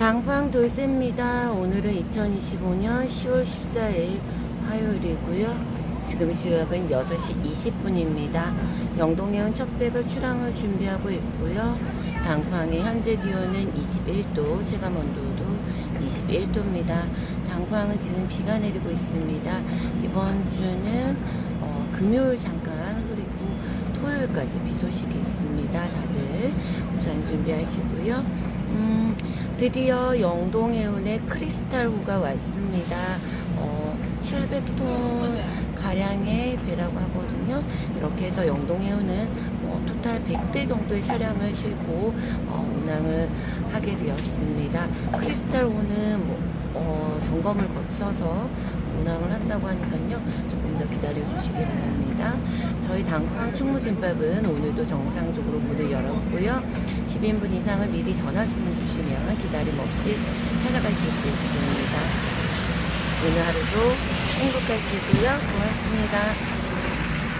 당팡 돌쇠입니다. 오늘은 2025년 10월 14일 화요일이고요. 지금 시각은 6시 20분입니다. 영동해운 첫 배가 출항을 준비하고 있고요. 당팡의 현재 기온은 21도, 체감 온도도 21도입니다. 당팡은 지금 비가 내리고 있습니다. 이번 주는 어, 금요일 잠깐 흐리고 토요일까지 비 소식이 있습니다. 다들 우산 준비하시고요. 음, 드디어 영동해운의 크리스탈호가 왔습니다. 어, 700톤 가량의 배라고 하거든요. 이렇게 해서 영동해운은 뭐 토탈 100대 정도의 차량을 싣고 어, 운항을 하게 되었습니다. 크리스탈호는 뭐, 어, 점검을 거쳐서 운항을 한다고 하니까요. 조금 더 기다려. 저희 당황 충무김밥은 오늘도 정상적으로 문을 열었고요. 10인분 이상을 미리 전화 주문 주시면 기다림 없이 찾아가실 수 있습니다. 오늘 하루도 행복하시고요. 고맙습니다.